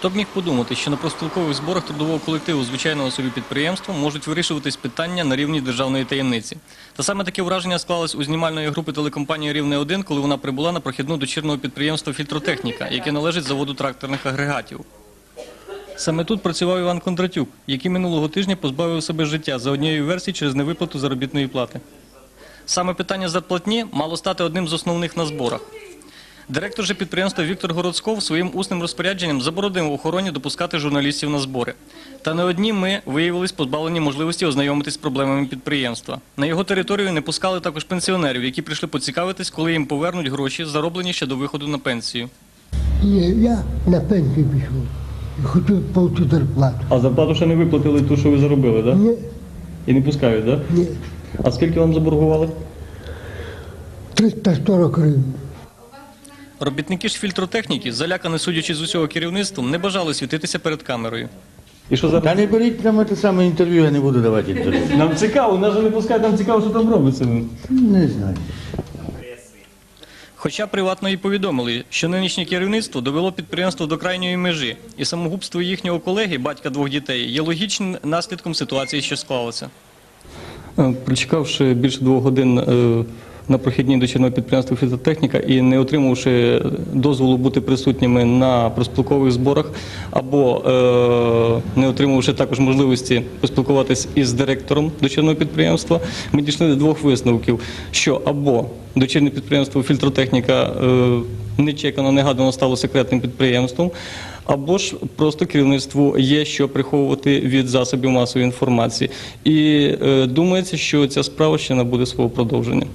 Хто б міг подумати, що на профспілкових зборах трудового колективу звичайного собі підприємства можуть вирішуватись питання на рівні державної таємниці. Та саме таке враження склалось у знімальної групи телекомпанії Рівне 1 коли вона прибула на прохідну дочірного підприємства Фільтротехніка, яке належить заводу тракторних агрегатів. Саме тут працював Іван Кондратюк, який минулого тижня позбавив себе життя за однією версією через невиплату заробітної плати. Саме питання зарплатні мало стати одним з основних на зборах. Директор же підприємства Віктор Городсков своїм усним розпорядженням заборонив охороні допускати журналістів на збори. Та не одні ми виявились позбавлені можливості ознайомитись з проблемами підприємства. На його територію не пускали також пенсіонерів, які прийшли поцікавитись, коли їм повернуть гроші, зароблені ще до виходу на пенсію. Я на пенсію пішов. Хочу отримати зарплату. А зарплату ще не виплатили ту, що ви заробили, так? Ні, І не пускають, так? ні. А скільки вам заборгували? 340 гривень. Робітники ж фільтротехніки, залякані судячи з усього керівництвом, не бажали світитися перед камерою. І що Та не беріть прямо те саме інтерв'ю, я не буду давати інтерв'ю. Нам цікаво, нас же не пускають, нам цікаво, що там робиться. Не знаю. Хоча приватно і повідомили, що нинішнє керівництво довело підприємство до крайньої межі, і самогубство їхнього колеги, батька двох дітей, є логічним наслідком ситуації, що склалася. Е, Прочекавши більше двох годин е, на прохідній дочірного підприємства фітотехніка і не отримавши дозволу бути присутніми на проспілкових зборах, або е, не отримавши також можливості поспілкуватись із директором дочірного підприємства, ми дійшли до двох висновків: що або дочірне підприємство фільтротехніка е, нечекано, негадано стало секретним підприємством, або ж просто керівництву є що приховувати від засобів масової інформації. І е, думається, що ця справа ще набуде свого продовження.